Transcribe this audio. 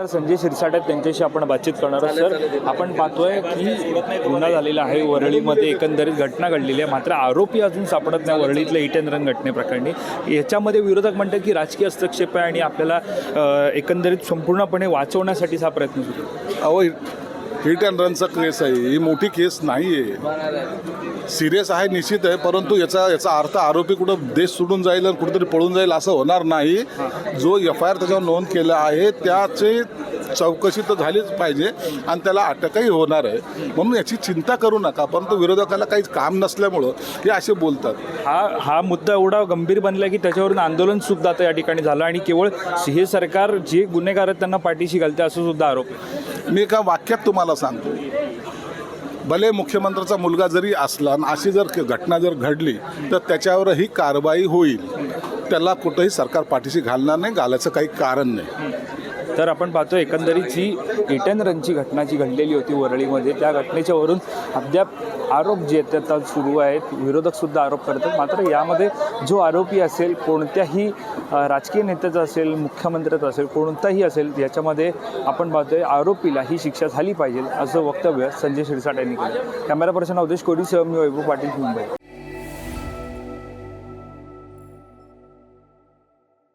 तर संजय शिरसाट आहेत त्यांच्याशी आपण बातचीत करणार आहोत. सर आपण पाहतोय की गुन्हा झालेला आहे वरळीमध्ये. एकंदरीत घटना घडलेली आहे. मात्र आरोपी अजून सापडत नाही वरळीतल्या इटेन घटनेप्रकरणी. याच्यामध्ये विरोधक म्हणतात की राजकीय हस्तक्षेप आहे आणि आपल्याला एकंदरीत संपूर्णपणे वाचवण्यासाठीच हा प्रयत्न सुरू अहो हिट अँड रनचा केस आहे. ही मोठी केस नाही आहे सिरियस आहे निश्चित आहे परंतु याचा याचा अर्थ आरोपी कुठं देश सोडून जाईल आणि कुठेतरी पळून जाईल असं होणार नाही. जो एफ आय आर त्याच्यावर नोंद केला आहे त्याची चौकशी तर झालीच पाहिजे आणि त्याला अटकही होणार आहे. म्हणून याची चिंता करू नका परंतु विरोधकाला काहीच काम नसल्यामुळं हे असे बोलतात. हा हा मुद्दा एवढा गंभीर बनला की त्याच्यावरून आंदोलन सुद्धा आता या ठिकाणी झालं आणि केवळ हे सरकार जे गुन्हेगार आहेत त्यांना पाठीशी घालते असं सुद्धा आरोप आहे. मी एका वाक्यात तुम्हाला सांगतो. भले मुख्यमंत्र्याचा मुलगा जरी असला आणि अशी जर घटना जर घडली तर त्याच्यावरही कारवाई होईल. त्याला कुठंही सरकार पाठीशी घालणार नाही घालायचं काही कारण नाही. तर आपण पाहतो एकंदरीत जी इटन रनची घटना जी घडलेली होती वरळीमध्ये त्या घटनेच्यावरून अद्याप आरोप जे आहेत आता सुरू आहेत. विरोधकसुद्धा आरोप करतात. मात्र यामध्ये जो आरोपी असेल कोणत्याही राजकीय नेत्याचा असेल मुख्यमंत्र्याचा असेल कोणताही असेल याच्यामध्ये आपण पाहतोय आरोपीला ही शिक्षा झाली पाहिजे असं वक्तव्य संजय शिरसाट यांनी केलं. कॅमेरा पर्सन अवधेश कोरीसह मी वैभव पाटील मुंबई.